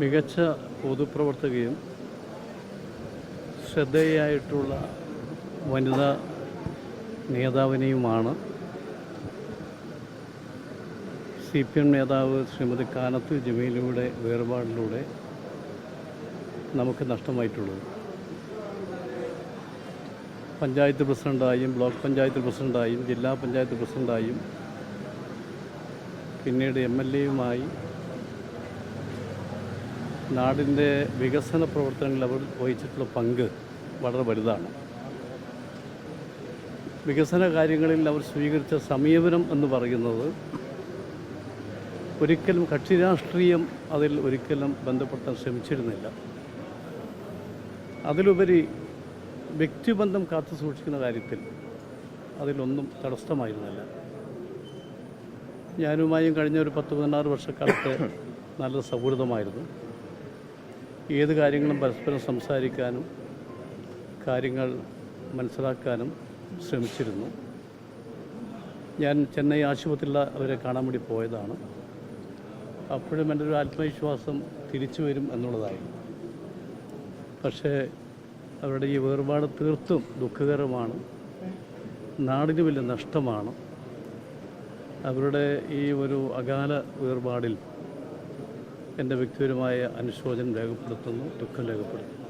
മികച്ച പൊതുപ്രവർത്തകയും ശ്രദ്ധേയായിട്ടുള്ള വനിതാ നേതാവിനെയുമാണ് C P M നേതാവ് ശ്രീമതി കാനത്ത് ജമീലയുടെ വേർപാടിലൂടെ നമുക്ക് നഷ്ടമായിട്ടുള്ളത്. പഞ്ചായത്ത് പ്രസിഡന്റായും ബ്ലോക്ക് പഞ്ചായത്ത് പ്രസിഡന്റായും ജില്ലാ പഞ്ചായത്ത് പ്രസിഡന്റായും പിന്നീട് എം എൽ എയുമായി നാടിന്റെ വികസന പ്രവർത്തനങ്ങളിൽ അവർ വഹിച്ചിട്ടുള്ള പങ്ക് വളരെ വലുതാണ്. വികസന കാര്യങ്ങളിൽ അവർ സ്വീകരിച്ച സമീപനം എന്ന് പറയുന്നത് ഒരിക്കലും കക്ഷി രാഷ്ട്രീയം അതിൽ ഒരിക്കലും ബന്ധപ്പെടുത്താൻ ശ്രമിച്ചിരുന്നില്ല. അതിലുപരി വ്യക്തിബന്ധം കാത്തു സൂക്ഷിക്കുന്ന കാര്യത്തിൽ അതിലൊന്നും തടസ്സമായിരുന്നില്ല. ഞാനുമായും കഴിഞ്ഞ ഒരു പത്ത് പതിനാറ് വർഷക്കാലത്ത് നല്ല സൗഹൃദമായിരുന്നു. ഏത് കാര്യങ്ങളും പരസ്പരം സംസാരിക്കാനും കാര്യങ്ങൾ മനസ്സിലാക്കാനും ശ്രമിച്ചിരുന്നു. ഞാൻ ചെന്നൈ ആശുപത്രിയിൽ അവരെ കാണാൻ വേണ്ടി പോയതാണ്. അപ്പോഴും എന്റെ ഒരു ആത്മവിശ്വാസം തിരിച്ചു വരും എന്നുള്ളതായി പക്ഷേ അവരുടെ ഈ വേർപാട് തീർത്തും ദുഃഖകരമാണ്. നാടിന് വലിയ നഷ്ടമാണ്. അവരുടെ ഈ ഒരു അകാല വേർപാടിൽ എന്റെ വ്യക്തിപരമായ അനുശോചനം രേഖപ്പെടുത്തുന്നു ദുഃഖം രേഖപ്പെടുത്തുന്നു.